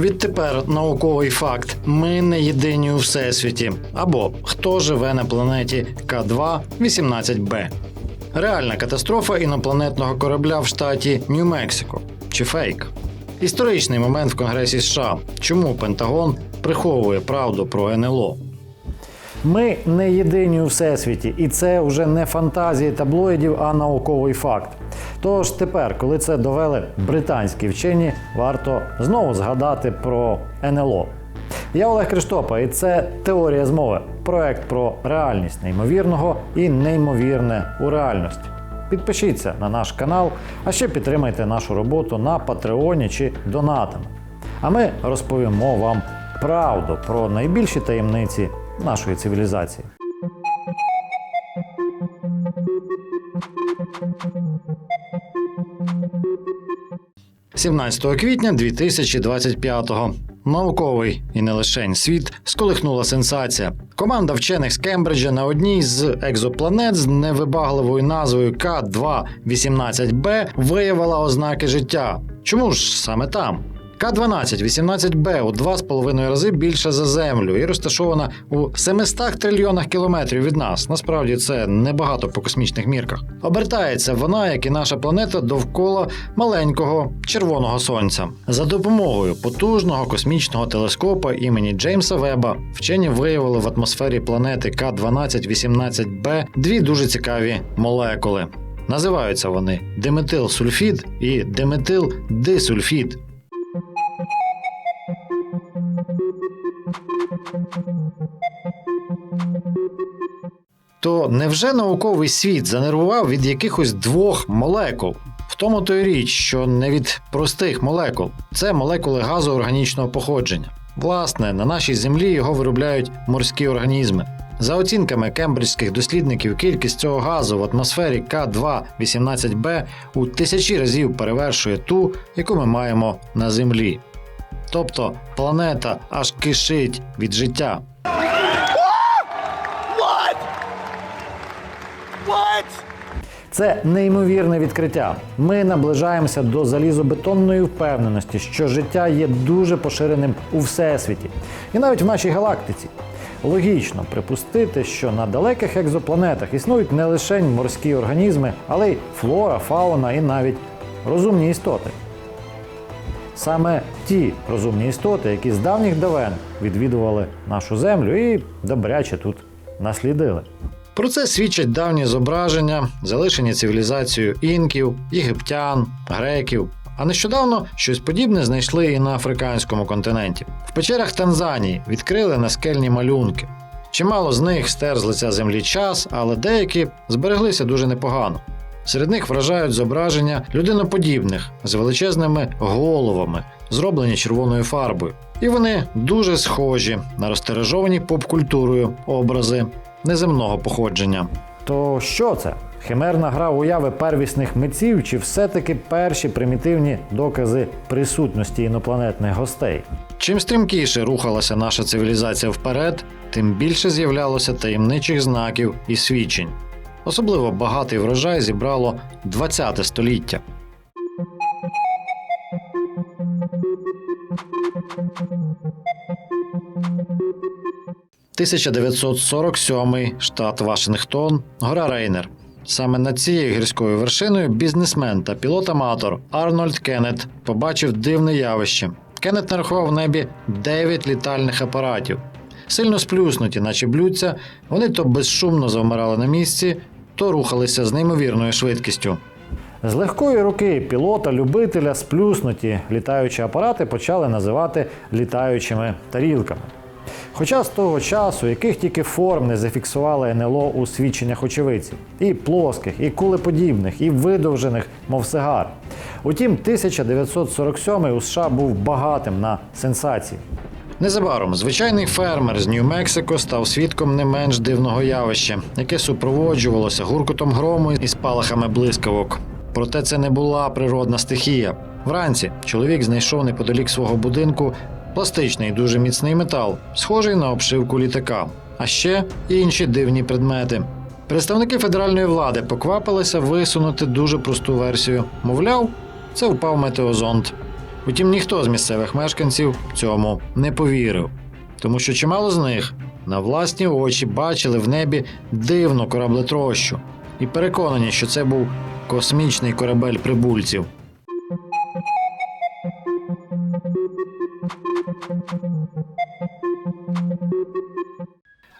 Відтепер науковий факт: ми не єдині у всесвіті. Або хто живе на планеті К2 18Б. Реальна катастрофа інопланетного корабля в штаті Нью-Мексико. Чи фейк? Історичний момент в Конгресі США. Чому Пентагон приховує правду про НЛО? Ми не єдині у всесвіті, і це вже не фантазії таблоїдів, а науковий факт. Тож тепер, коли це довели британські вчені, варто знову згадати про НЛО. Я Олег Криштопа, і це теорія змови. Проект про реальність неймовірного і неймовірне у реальності. Підпишіться на наш канал, а ще підтримайте нашу роботу на Патреоні чи донатами. А ми розповімо вам правду про найбільші таємниці нашої цивілізації. 17 квітня 2025-го. Науковий і не лишень світ сколихнула сенсація. Команда вчених з Кембриджа на одній з екзопланет з невибагливою назвою К2-18Б виявила ознаки життя. Чому ж саме там? К-12-18Б у 2,5 рази більша за Землю і розташована у 700 трильйонах кілометрів від нас. Насправді це небагато по космічних мірках. Обертається вона, як і наша планета, довкола маленького червоного сонця. За допомогою потужного космічного телескопа імені Джеймса Веба вчені виявили в атмосфері планети К-12-18Б дві дуже цікаві молекули. Називаються вони диметилсульфід і диметилдисульфід. То невже науковий світ занервував від якихось двох молекул? В тому то й річ, що не від простих молекул, це молекули газу органічного походження. Власне, на нашій землі його виробляють морські організми. За оцінками кембриджських дослідників, кількість цього газу в атмосфері К2-18Б у тисячі разів перевершує ту, яку ми маємо на Землі. Тобто планета аж кишить від життя. Це неймовірне відкриття. Ми наближаємося до залізобетонної впевненості, що життя є дуже поширеним у всесвіті, і навіть в нашій галактиці. Логічно припустити, що на далеких екзопланетах існують не лише морські організми, але й флора, фауна і навіть розумні істоти. Саме ті розумні істоти, які з давніх давен відвідували нашу землю і добряче тут наслідили. Про це свідчать давні зображення, залишені цивілізацією інків, єгиптян, греків. А нещодавно щось подібне знайшли і на африканському континенті. В печерах Танзанії відкрили наскельні малюнки. Чимало з них стер з лиця землі час, але деякі збереглися дуже непогано. Серед них вражають зображення людиноподібних з величезними головами, зроблені червоною фарбою. І вони дуже схожі на розтережовані поп-культурою образи неземного походження. То що це? Химерна гра уяви первісних митців чи все-таки перші примітивні докази присутності інопланетних гостей? Чим стрімкіше рухалася наша цивілізація вперед, тим більше з'являлося таємничих знаків і свідчень. Особливо багатий врожай зібрало 20 століття. – 1947 штат Вашингтон, гора Рейнер. Саме над цією гірською вершиною бізнесмен та пілот-аматор Арнольд Кеннет побачив дивне явище. Кеннет нарахував в небі 9 літальних апаратів. Сильно сплюснуті, наче блюдця, вони то безшумно завмирали на місці, то рухалися з неймовірною швидкістю. З легкої руки пілота-любителя сплюснуті літаючі апарати почали називати літаючими тарілками. Хоча з того часу, яких тільки форм не зафіксували НЛО у свідченнях очевидців, і плоских, і кулеподібних, і видовжених, мов сигар. Утім, 1947 у США був багатим на сенсації. Незабаром звичайний фермер з Нью-Мексико став свідком не менш дивного явища, яке супроводжувалося гуркотом грому і спалахами блискавок. Проте це не була природна стихія. Вранці чоловік знайшов неподалік свого будинку пластичний дуже міцний метал, схожий на обшивку літака, а ще інші дивні предмети. Представники федеральної влади поквапилися висунути дуже просту версію. Мовляв, це впав метеозонд. Утім, ніхто з місцевих мешканців цьому не повірив, тому що чимало з них на власні очі бачили в небі дивну кораблетрощу і переконані, що це був космічний корабель прибульців.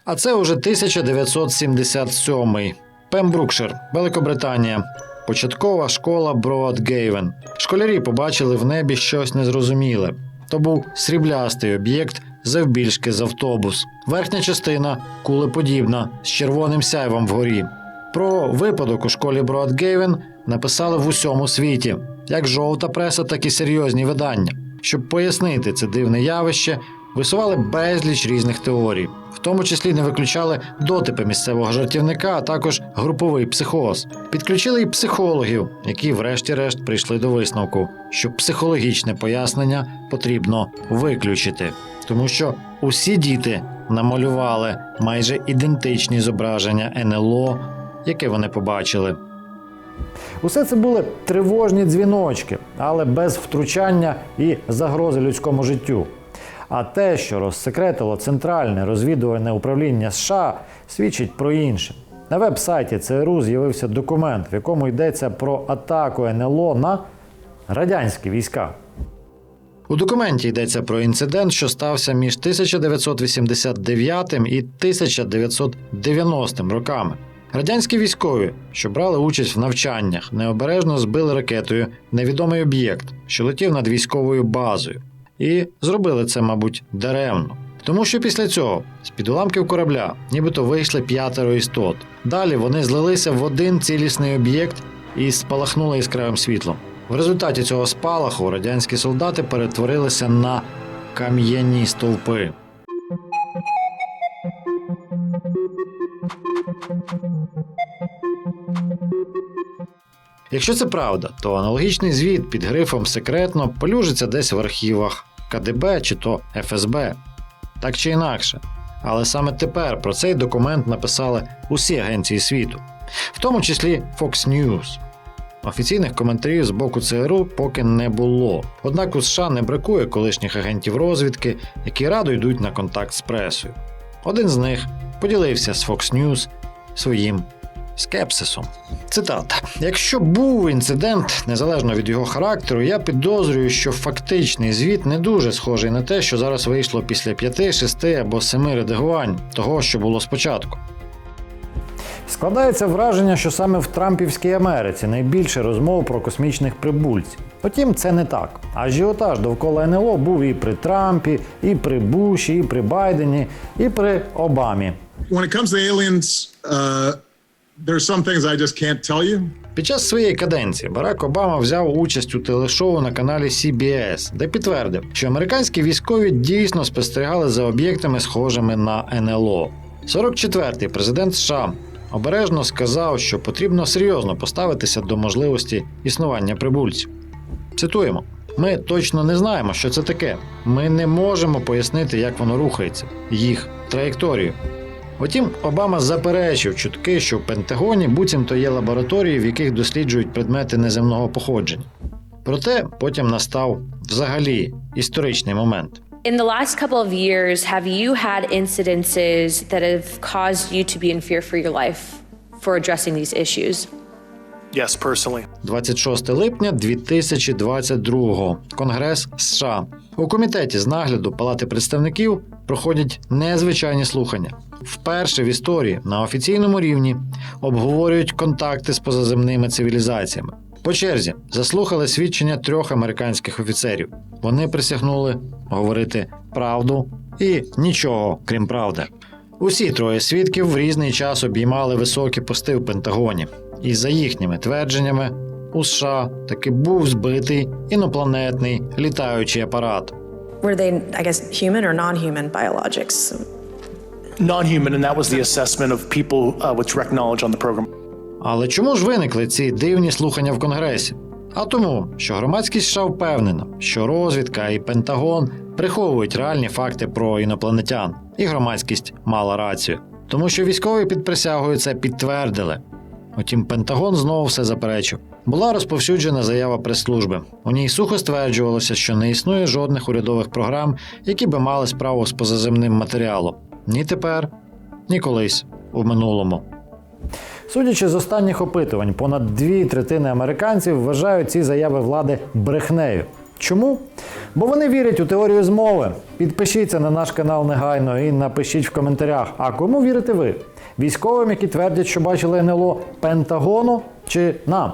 А це уже 1977 Пембрукшир, Великобританія. Початкова школа Броадгейвен. Школярі побачили в небі щось незрозуміле. То був сріблястий об'єкт завбільшки з автобус. Верхня частина кулеподібна з червоним сяйвом вгорі. Про випадок у школі Броадгейвен написали в усьому світі, як жовта преса, так і серйозні видання. Щоб пояснити це дивне явище, висували безліч різних теорій, в тому числі не виключали дотипи місцевого жартівника, а також груповий психоз. Підключили й психологів, які, врешті-решт, прийшли до висновку, що психологічне пояснення потрібно виключити, тому що усі діти намалювали майже ідентичні зображення НЛО, яке вони побачили. Усе це були тривожні дзвіночки, але без втручання і загрози людському життю. А те, що розсекретило Центральне розвідувальне управління США, свідчить про інше. На веб-сайті ЦРУ з'явився документ, в якому йдеться про атаку НЛО на радянські війська. У документі йдеться про інцидент, що стався між 1989 і 1990 роками. Радянські військові, що брали участь в навчаннях, необережно збили ракетою невідомий об'єкт, що летів над військовою базою, і зробили це, мабуть, даремно. Тому що після цього з під уламків корабля нібито вийшли п'ятеро істот. Далі вони злилися в один цілісний об'єкт і спалахнули яскравим світлом. В результаті цього спалаху радянські солдати перетворилися на кам'яні стовпи. Якщо це правда, то аналогічний звіт під грифом секретно полюжиться десь в архівах КДБ чи то ФСБ. Так чи інакше. Але саме тепер про цей документ написали усі агенції світу, в тому числі Fox News. Офіційних коментарів з боку ЦРУ поки не було. Однак у США не бракує колишніх агентів розвідки, які радо йдуть на контакт з пресою. Один з них поділився з Fox News своїм скепсисом. Цитата: Якщо був інцидент, незалежно від його характеру, я підозрюю, що фактичний звіт не дуже схожий на те, що зараз вийшло після п'яти, шести або семи редагувань того, що було спочатку. Складається враження, що саме в Трампівській Америці найбільше розмов про космічних прибульців. Втім, це не так. Ажіотаж довкола НЛО був і при Трампі, і при Буші, і при Байдені, і при Обамі. when it comes to aliens, uh, there's some things I just can't tell you. Під час своєї каденції Барак Обама взяв участь у телешоу на каналі CBS, де підтвердив, що американські військові дійсно спостерігали за об'єктами, схожими на НЛО. 44-й президент США обережно сказав, що потрібно серйозно поставитися до можливості існування прибульців. Цитуємо: ми точно не знаємо, що це таке. Ми не можемо пояснити, як воно рухається, їх траєкторію. Втім, Обама заперечив чутки, що в Пентагоні буцімто є лабораторії, в яких досліджують предмети неземного походження. Проте потім настав взагалі історичний момент. In the last couple of years, have you had incidences that have caused you to be in fear for your life for addressing these issues? Yes, personally. 26 липня 2022 Конгрес США у комітеті з нагляду Палати представників проходять незвичайні слухання. Вперше в історії на офіційному рівні обговорюють контакти з позаземними цивілізаціями. По черзі заслухали свідчення трьох американських офіцерів. Вони присягнули говорити правду і нічого крім правди. Усі троє свідків в різний час обіймали високі пости в Пентагоні, і за їхніми твердженнями, у США таки був збитий інопланетний літаючий апарат. Were they, I guess, human or non human biologics? Non human, and that was the assessment of people uh, with direct knowledge on the program. Але чому ж виникли ці дивні слухання в Конгресі? А тому, що громадськість США впевнена, що розвідка і Пентагон приховують реальні факти про інопланетян, і громадськість мала рацію, тому що військові під присягою це підтвердили. Утім, Пентагон знову все заперечив. Була розповсюджена заява прес-служби. У ній сухо стверджувалося, що не існує жодних урядових програм, які би мали справу з позаземним матеріалом. Ні тепер, ні колись у минулому. Судячи з останніх опитувань, понад дві третини американців вважають ці заяви влади брехнею. Чому? Бо вони вірять у теорію змови. Підпишіться на наш канал негайно і напишіть в коментарях, а кому вірите ви? Військовим, які твердять, що бачили НЛО Пентагону чи нам?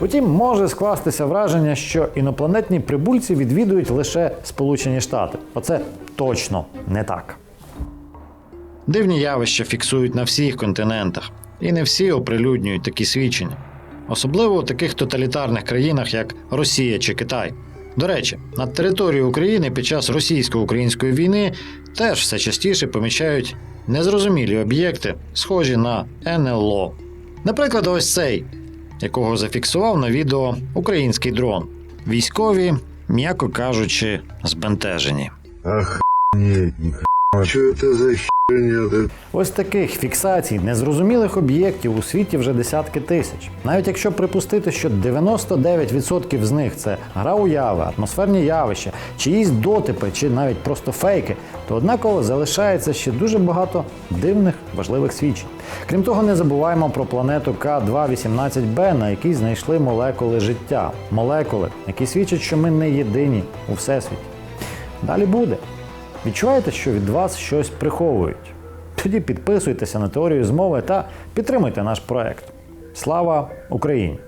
Утім, може скластися враження, що інопланетні прибульці відвідують лише Сполучені Штати. Оце точно не так. Дивні явища фіксують на всіх континентах, і не всі оприлюднюють такі свідчення, особливо у таких тоталітарних країнах, як Росія чи Китай. До речі, на території України під час російсько-української війни теж все частіше помічають незрозумілі об'єкти, схожі на НЛО. Наприклад, ось цей, якого зафіксував на відео український дрон. Військові, м'яко кажучи, збентежені. Охренеть, ни хрена. Что это за херня? Ось таких фіксацій незрозумілих об'єктів у світі вже десятки тисяч. Навіть якщо припустити, що 99% з них це гра уяви, атмосферні явища, чиїсь дотипи чи навіть просто фейки, то однаково залишається ще дуже багато дивних важливих свідчень. Крім того, не забуваємо про планету К218b, на якій знайшли молекули життя. Молекули, які свідчать, що ми не єдині у всесвіті. Далі буде. Відчуваєте, що від вас щось приховують? Тоді підписуйтеся на теорію змови та підтримуйте наш проект. Слава Україні!